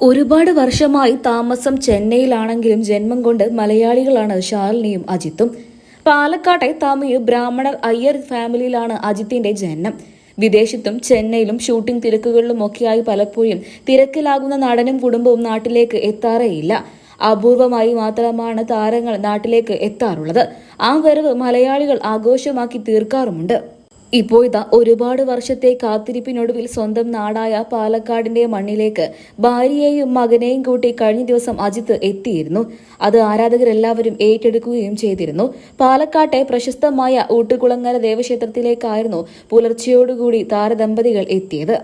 ഒരുപാട് വർഷമായി താമസം ചെന്നൈയിലാണെങ്കിലും ജന്മം കൊണ്ട് മലയാളികളാണ് ശാലിനിയും അജിത്തും. പാലക്കാട്ടെ തമിഴ് ബ്രാഹ്മണർ അയ്യർ ഫാമിലിയിലാണ് അജിത്തിന്റെ ജനനം. വിദേശത്തും ചെന്നൈയിലും ഷൂട്ടിംഗ് തിരക്കുകളിലും ഒക്കെയായി പലപ്പോഴും തിരക്കിലാകുന്ന നടനും കുടുംബവും നാട്ടിലേക്ക് എത്താറേയില്ല. അപൂർവമായി മാത്രമാണ് താരങ്ങൾ നാട്ടിലേക്ക് എത്താറുള്ളത്. ആ വരവ് മലയാളികൾ ആഘോഷമാക്കി തീർക്കാറുമുണ്ട്. ഇപ്പോൾ ഇതാ ഒരുപാട് വർഷത്തെ കാത്തിരിപ്പിനൊടുവിൽ സ്വന്തം നാടായ പാലക്കാടിന്റെ മണ്ണിലേക്ക് ഭാര്യയെയും മകനെയും കൂട്ടി കഴിഞ്ഞ ദിവസം അജിത്ത് എത്തിയിരുന്നു. അത് ആരാധകരെല്ലാവരും ഏറ്റെടുക്കുകയും ചെയ്തിരുന്നു. പാലക്കാട്ടെ പ്രശസ്തമായ ഊട്ടുകുളങ്ങര ദേവക്ഷേത്രത്തിലേക്കായിരുന്നു പുലർച്ചെയോടുകൂടി താരദമ്പതികൾ എത്തിയത്.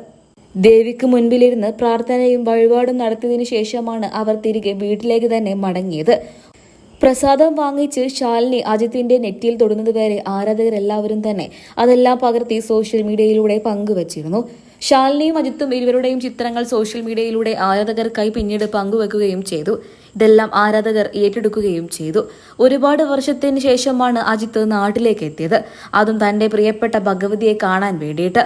ദേവിക്ക് മുൻപിലിരുന്ന് പ്രാർത്ഥനയും വഴിപാടും നടത്തിയതിനു ശേഷമാണ് അവർ തിരികെ വീട്ടിലേക്ക് തന്നെ മടങ്ങിയത്. പ്രസാദം വാങ്ങിച്ച് ശാലിനി അജിത്തിന്റെ നെറ്റിയിൽ തൊടുന്നതുവരെ ആരാധകരെല്ലാവരും തന്നെ അതെല്ലാം പകർത്തി സോഷ്യൽ മീഡിയയിലൂടെ പങ്കുവച്ചിരുന്നു. ശാലിനിയും അജിത്തും ഇരുവരുടെയും ചിത്രങ്ങൾ സോഷ്യൽ മീഡിയയിലൂടെ ആരാധകർക്കായി പിന്നീട് പങ്കുവെക്കുകയും ചെയ്തു. ഇതെല്ലാം ആരാധകർ ഏറ്റെടുക്കുകയും ചെയ്തു. ഒരുപാട് വർഷത്തിന് ശേഷമാണ് അജിത്ത് നാട്ടിലേക്ക് എത്തിയത്. അതും തന്റെ പ്രിയപ്പെട്ട ഭഗവതിയെ കാണാൻ വേണ്ടിയിട്ട്.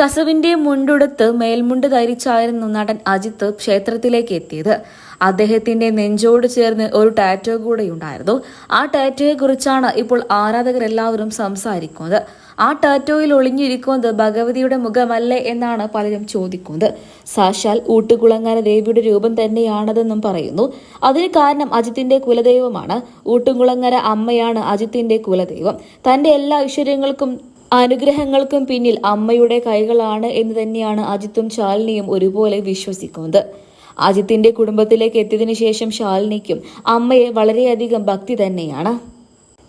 കസവിന്റെ മുണ്ടുടുത്ത് മേൽമുണ്ട് ധരിച്ചായിരുന്നു നടൻ അജിത്ത് ക്ഷേത്രത്തിലേക്ക് എത്തിയത്. അദ്ദേഹത്തിന്റെ നെഞ്ചോട് ചേർന്ന് ഒരു ടാറ്റോ കൂടെ ഉണ്ടായിരുന്നു ആ ടാറ്റോയെ കുറിച്ചാണ് ഇപ്പോൾ ആരാധകരെല്ലാവരും സംസാരിക്കുന്നത്. ആ ടാറ്റോയിൽ ഒളിഞ്ഞിരിക്കുന്നത് ഭഗവതിയുടെ മുഖമല്ലേ എന്നാണ് പലരും ചോദിക്കുന്നത്. സാക്ഷാൽ ഊട്ടുകുളങ്ങര ദേവിയുടെ രൂപം തന്നെയാണതെന്നും പറയുന്നു. അതിന് കാരണം അജിത്തിന്റെ കുലദൈവമാണ്. ഊട്ടുകുളങ്ങര അമ്മയാണ് അജിത്തിന്റെ കുലദൈവം. തന്റെ എല്ലാ ഐശ്വര്യങ്ങൾക്കും അനുഗ്രഹങ്ങൾക്കും പിന്നിൽ അമ്മയുടെ കൈകളാണ് എന്ന് തന്നെയാണ് അജിത്തും ചാലിനിയും ഒരുപോലെ വിശ്വസിക്കുന്നത്. അജിത്തിന്റെ കുടുംബത്തിലേക്ക് എത്തിയതിനു ശേഷം ശാലിനിക്കും അമ്മയെ വളരെയധികം ഭക്തി തന്നെയാണ്.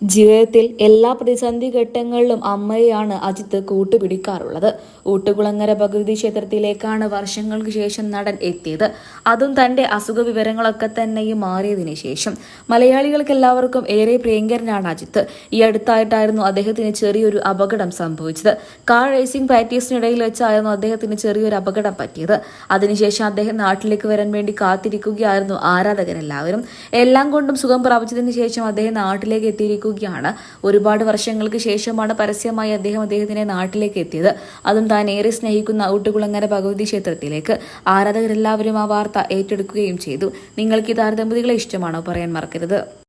ജീവിതത്തിൽ എല്ലാ പ്രതിസന്ധി ഘട്ടങ്ങളിലും അമ്മയെയാണ് അജിത്ത് കൂട്ടുപിടിക്കാറുള്ളത്. ഊട്ടുകുളങ്ങര ഭഗവതി ക്ഷേത്രത്തിലേക്കാണ് വർഷങ്ങൾക്ക് ശേഷം നടൻ എത്തിയത്. അതും തന്റെ അസുഖ വിവരങ്ങളൊക്കെ തന്നെയും മാറിയതിനു ശേഷം. മലയാളികൾക്ക് എല്ലാവർക്കും ഏറെ പ്രിയങ്കരനാണ് അജിത്ത്. ഈ അടുത്തായിട്ടായിരുന്നു അദ്ദേഹത്തിന് ചെറിയൊരു അപകടം സംഭവിച്ചത്. കാർ റേസിംഗ് പ്രാക്ടീസിനിടയിൽ വെച്ചായിരുന്നു അദ്ദേഹത്തിന് ചെറിയൊരു അപകടം പറ്റിയത്. അതിനുശേഷം അദ്ദേഹം നാട്ടിലേക്ക് വരാൻ വേണ്ടി കാത്തിരിക്കുകയായിരുന്നു ആരാധകരെല്ലാവരും. എല്ലാം കൊണ്ടും സുഖം പ്രാപിച്ചതിന് ശേഷം അദ്ദേഹം നാട്ടിലേക്ക് എത്തിയിരിക്കുകയാണ് ഒരുപാട് വർഷങ്ങൾക്ക് ശേഷമാണ് പരസ്യമായി അദ്ദേഹം അദ്ദേഹത്തിന്റെ നാട്ടിലേക്ക് എത്തിയത്. അതും താൻ ഏറെ സ്നേഹിക്കുന്ന ഊട്ടുകുളങ്ങര ഭഗവതി ക്ഷേത്രത്തിലേക്ക്. ആരാധകരെല്ലാവരും ആ വാർത്ത ഏറ്റെടുക്കുകയും ചെയ്തു. നിങ്ങൾക്ക് ഈ താരദമ്പതികളെ ഇഷ്ടമാണോ? പറയാൻ മറക്കരുത്.